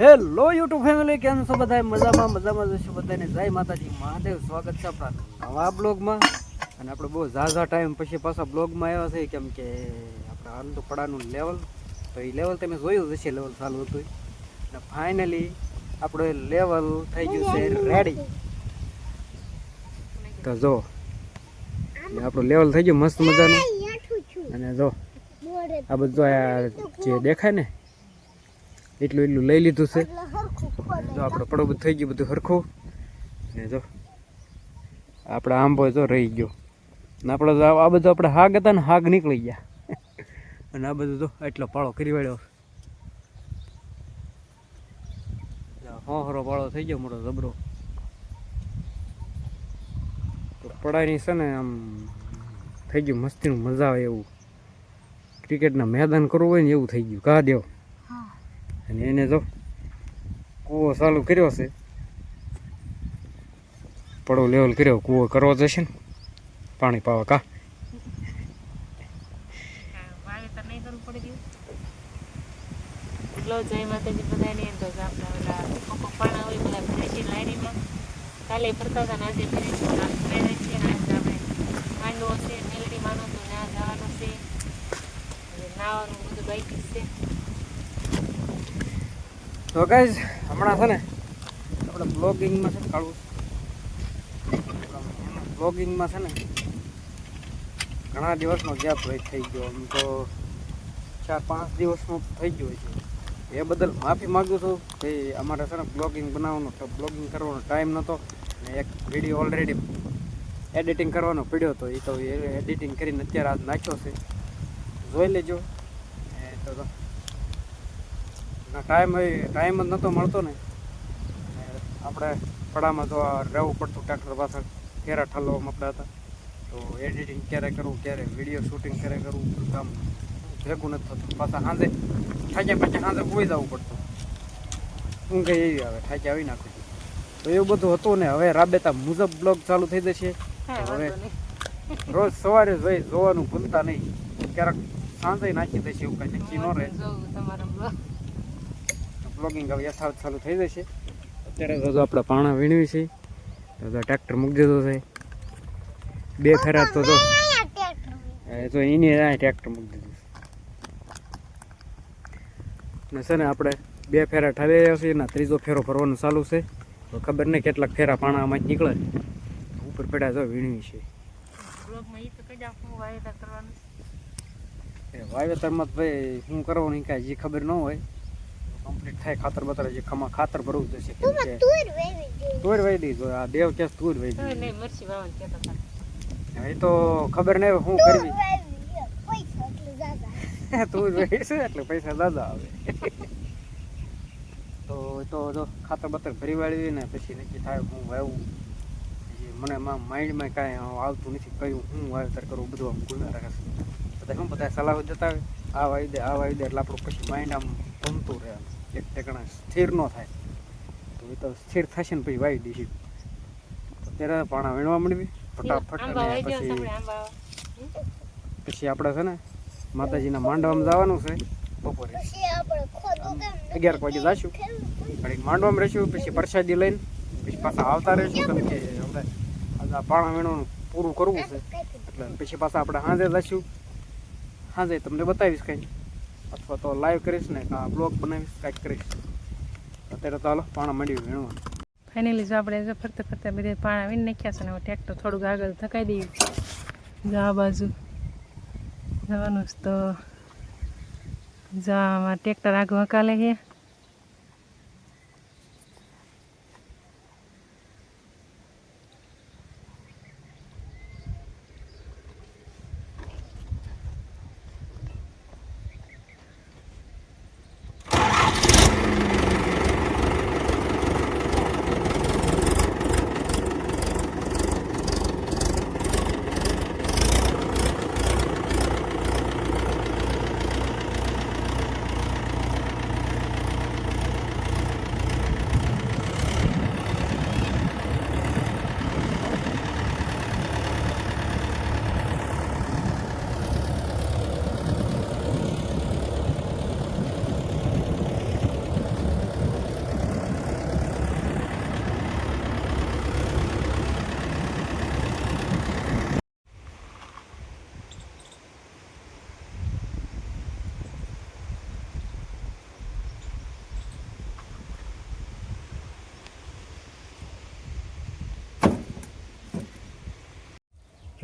Hello YouTube family કેમ છો બધા મજામાં મજામાં જશો બધાને જય માતાજી. મહાદેવ સ્વાગત છે આપણા નવા બ્લોગમાં. અને આપણે બહુ ઝાઝા ટાઈમ પછી પાછા બ્લોગમાં આવ્યા છે કેમ કે આપણે હાલ તો પડાનું લેવલ તો એ લેવલ તમે જોયું જ હશે લેવલ ચાલુ હતું. અને ફાઇનલી એ લેવલ થઈ ગયું છે રેડી તો જો આપણું લેવલ થઈ ગયું મસ્ત મજાનું. અને જો આ બધું જે દેખાય ને એટલું એટલું લઈ લીધું છે. જો આપણે પડો બધું થઈ ગયું બધું હરખું. ને જો આપણે આંબો જો રહી ગયો. ને આપણે તો આ બધું આપણે હાગ હતા ને હાગ નીકળી ગયા. અને આ બધું જો એટલો પાળો કરી વાળ્યો હોહરો પાળો થઈ ગયો મોટો જબરો. તો પડાની છે ને આમ થઈ ગયું મસ્તીનું મજા આવે એવું. ક્રિકેટના મેદાન કરવું હોય ને એવું થઈ ગયું. કા દેવ. અને એને જો કૂવો ચાલુ કર્યો છે. પડો લેવલ કર્યો, કૂવો કરવો જશે ને. પાણી પાવા કા? જય માતાજી બધાને. તો આપણે ઓલા કોકો પાણા હોય, બધા ભરે છે લાઈનમાં કાલે ફરતા હતા આજે ફરી છે ફરે છે. આજે આપણે માંડવો છે, મેલડી માનો તો ના જવાનું છે. નાવાનું બધું બાઈક છે. તો ગાઈઝ હમણાં છે ને આપણે બ્લોગિંગમાં છે ને કાઢવું બ્લોગિંગમાં છે ને ઘણા દિવસનો ગેપ થઈ ગયો. આમ તો ચાર, પાંચ દિવસનો થઈ ગયો છે. એ બદલ માફી માગું છું કે અમારે છે ને બ્લોગિંગ બનાવવાનો બ્લોગિંગ કરવાનો ટાઈમ નહોતો. ને એક વીડિયો ઓલરેડી એડિટિંગ કરવાનો પડ્યો હતો એ તો એડિટિંગ કરીને અત્યારે આજ નાખ્યો છે. જોઈ લેજો. એ તો ટાઈમ ટાઈમ જ નહોતો મળતો ને. આપણે પડામાં તો રહેવું પડતું ટ્રેક્ટર પાછળ. ફેરા ઠલવા આપણા હતા. તો એડિટિંગ ક્યારે કરવું ક્યારે વીડિયો શૂટિંગ ક્યારે કરવું કામ ભેગું નથી થતું. પાછા સાંજે ઠાક્યા પાછા સાંજે કોઈ જવું પડતું. ઊંઘ એવી આવે ઠાક્યા આવી નાખું. તો એવું બધું હતું ને હવે રાબેતા મુજબ બ્લોગ ચાલુ થઈ જશે. હવે રોજ સવારે જોઈ જોવાનું ભૂલતા નહીં. ક્યારેક સાંજે નાખી દેશે એવું કાંઈ નક્કી ન રહે. બ્લોગિંગ હવે યથાવત ચાલુ થઈ જશે. અત્યારે તો આપણે પાણા વીણવી છે. તો ટ્રેક્ટર મૂકી દીધો છે. બે ફેરા તો એ તો એની આ ટ્રેક્ટર મૂકી દીધું ને છે ને આપણે બે ફેરા ઠાલી રહ્યા છીએ ને ત્રીજો ફેરો ફરવાનું ચાલુ છે. તો ખબર નહીં કેટલાક ફેરા પાણા આમાં જ નીકળે. ઉપર પડ્યા જો વીણવી છે. વાવેતરમાં તો ભાઈ શું કરવાનું કાંઈ જે ખબર ન હોય. કમ્પ્લીટ થાય ખાતર બતર જે ખમા ખાતર ભરવું જશે તુર વહી દીધો આ દેવ કેસ તુર વહી હતા. એ તો ખબર નહીં હું શું કરવી. તુર વહી છે એટલે પૈસા દાદા આવે. તો એ તો જો ખાતર બતર ભરી વાળવી ને પછી નક્કી થાય હું વાવું. મને માઇન્ડમાં કાંઈ આવતું નથી કયું હું વાવેતર કરું બધું આમ ગુના રાખે બધા શું બધા સલાહ જતા હોય? આ વાવી દે આ વાવી દે એટલે આપણું પછી માઇન્ડ આમ ગમતું રહે. એક ટેકણા સ્થિર ન થાય. તો એ તો સ્થિર થશે ને પછી વાઈ દઈશું અત્યારે પાણા વીણવા માંડવી. ફટાફટ પછી પછી આપણે છે ને માતાજીના માંડવામાં જવાનું છે. બપોરે અગિયાર વાગે જશું. ઘડીક માંડવામાં રહીશું પછી પ્રસાદી લઈને પછી પાછા આવતા રહીશું. કેમ કે આપણે પાણા વીણવાનું પૂરું કરવું છે. એટલે પછી પાછા આપણે સાંજે જશું. સાંજે તમને બતાવીશ કંઈ. અથવા તો લાઈવ કરીશ ને કાં બ્લોગ બનાવીશ, કાંઈક કરીશ. અત્યારે તો હાલો, પાણા મળ્યું વીણવા ફાઇનલી જો આપણે જો ફરતા ફરતે બધે પાણા વીણ નાખ્યા છે ને, હવે ટ્રેક્ટર થોડુંક આગળ થકાઈ દઈએ. જો બાજુ જવાનું તો, જા ટ્રેક્ટર આગળ હકાલે છે.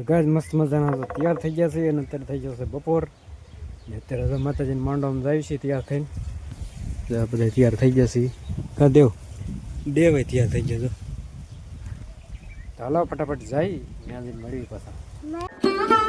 ગાય મસ્ત મજાના તો તૈયાર થઈ ગયા છે અને અત્યારે થઈ જશે બપોર. ને અત્યારે તો માતાજીને માંડવામાં જાય છે તૈયાર થઈને. બધા તૈયાર થઈ ગયા છે કા દેવ? દેવ તૈયાર થઈ ગયો તો ચાલો ફટાફટ જાય ત્યાં જઈને મળીએ પાછા.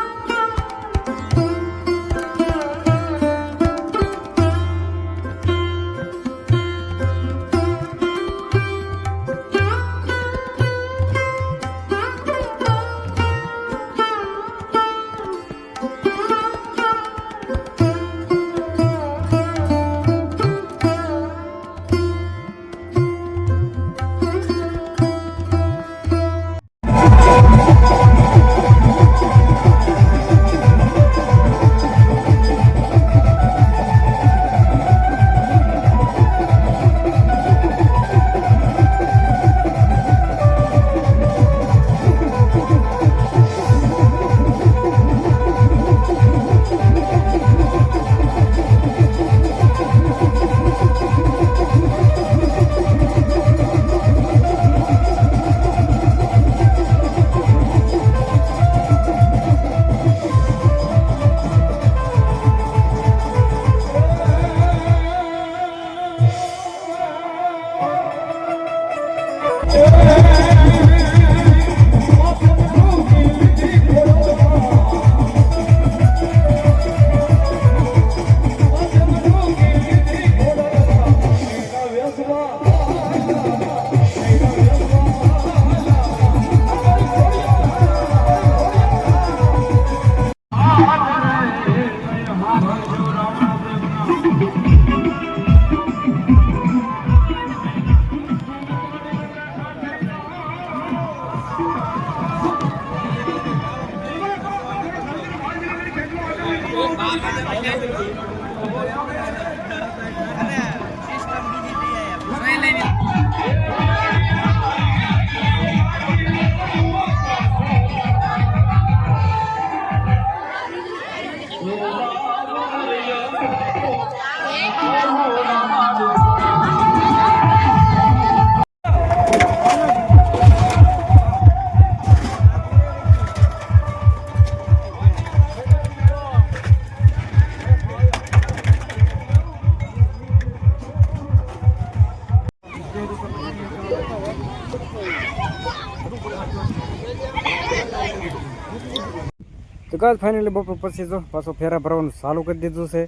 તો કાજ ફાઇનલી બપોર પછી તો પાછો ફેરા ભરવાનું ચાલુ કરી દીધું છે.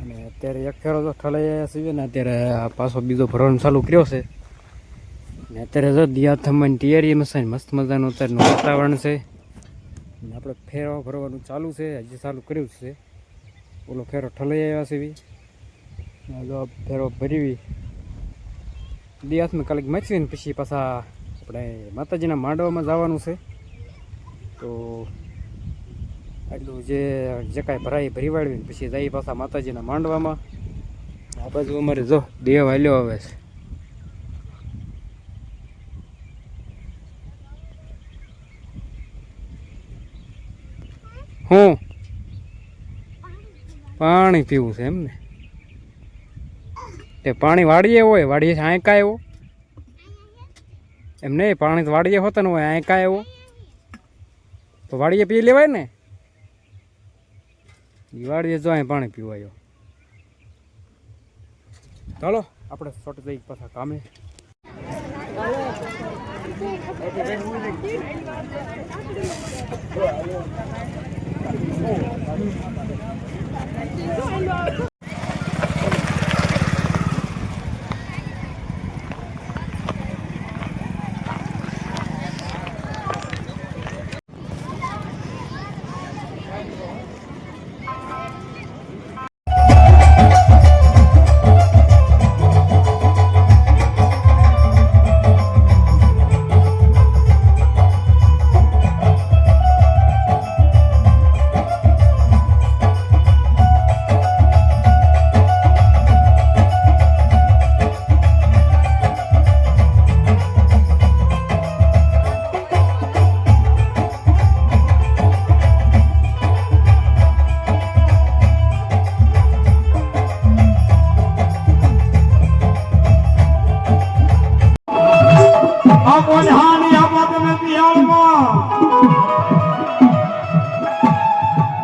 અને અત્યારે એક ફેરો તો ઠલાઈ છીએ ને અત્યારે પાછો બીજો ભરવાનું ચાલુ કર્યો છે. ને અત્યારે જો દિયા થમવાની તૈયારીમાં છે મસ્ત મજાનું અત્યારનું વાતાવરણ છે. ને આપણે ફેરો ભરવાનું ચાલુ છે, હજી ચાલુ કર્યું છે. ઓલો ફેરો ઠલાઈ આવ્યા છે જો ફેરો ભરવી. દિયાથમાં કાલે મચવી ને પછી પાછા આપણે માતાજીના માંડવામાં જવાનું છે. તો આટલું જે જે કાંઈ ભરાય ભરી વાળવી ને પછી જઈ પાછા માતાજીના માંડવામાં. આ બાજુ અમારે જો દેવ હાલ્યો આવે છે. હું? પાણી પીવું છે એમને. તે પાણી વાડીએ હોય વાડીએ આંકા એવો. એમ નહીં, પાણી તો વાડીએ હોતા ને હોય આંકા એવો. તો વાડીએ પી લેવાય ને? દિવાળીએ જો અહીં પાણી પીવાયો. ચાલો આપણે શોર્ટ જઈ પાછા કામે. આ મોઢાની આમાં તમે પિયાળમાં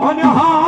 અને હા